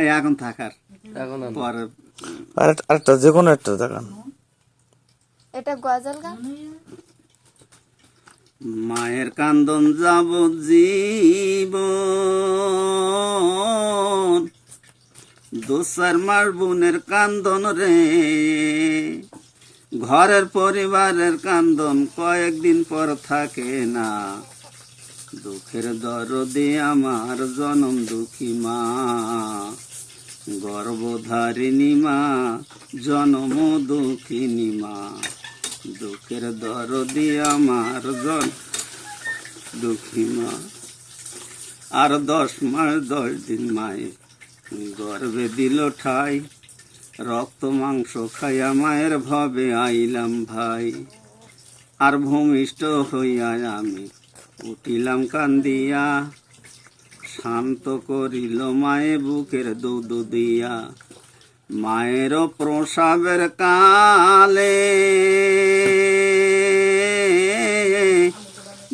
এই এখন থাকার এখন পরে। আর আরেকটা যে কোনো একটা দেখান। এটা গজল গান? মায়ের কান্দন যাব জীব দোসার মার বোনের কান্দন রে। ঘরের পরিবারের কান্দন কয়েকদিন পর থাকে না। দুঃখের দরদে আমার জনম দুঃখী মা। গর্ভধারিণী মা, জনম দুঃখিনী মা। দুঃখের দরদি আমার জন দুঃখী মা। আর দশ মাস দশ দিন মায়ে গর্বে দিল ঠাই। রক্ত মাংস খাইয়া মায়ের ভবে আইলাম ভাই। আর ভূমিষ্ঠ হইয়া আমি উঠিলাম কান্দিয়া শান্ত করিল মায়ে বুকের দুধ দিয়া। মায়ের প্রসাবের কালে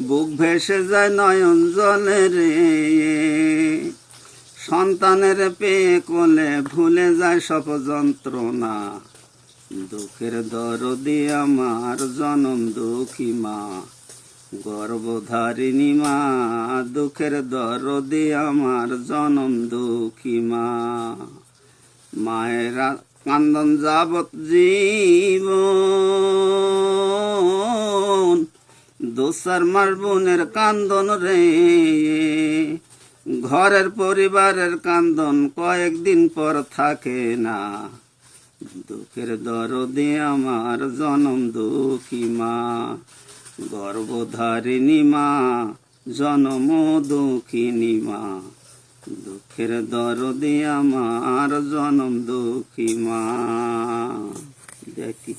বুক ভেসে যায় নয়ন জলে রে। সন্তানের পেয়ে কোলে ভুলে যায় সব যন্ত্রণা। দুঃখের দরদি আমার জনম দুঃখী মা। গর্ভধারিণী মা, দুঃখের দরদি আমার জনম দুঃখী মা। মায়েরা কান্দন যাবত জীবন দোসার মার বোনের কান্দন রে। ঘরের পরিবারের কান্দন কয়েকদিন পর থাকে না। দুঃখের দরদে আমার জনম দুঃখী মা। গর্ভধারিণী মা জনম দুঃখিনী মা। দুঃখের দরদে আমার জনম দুঃখী মা। দেখি।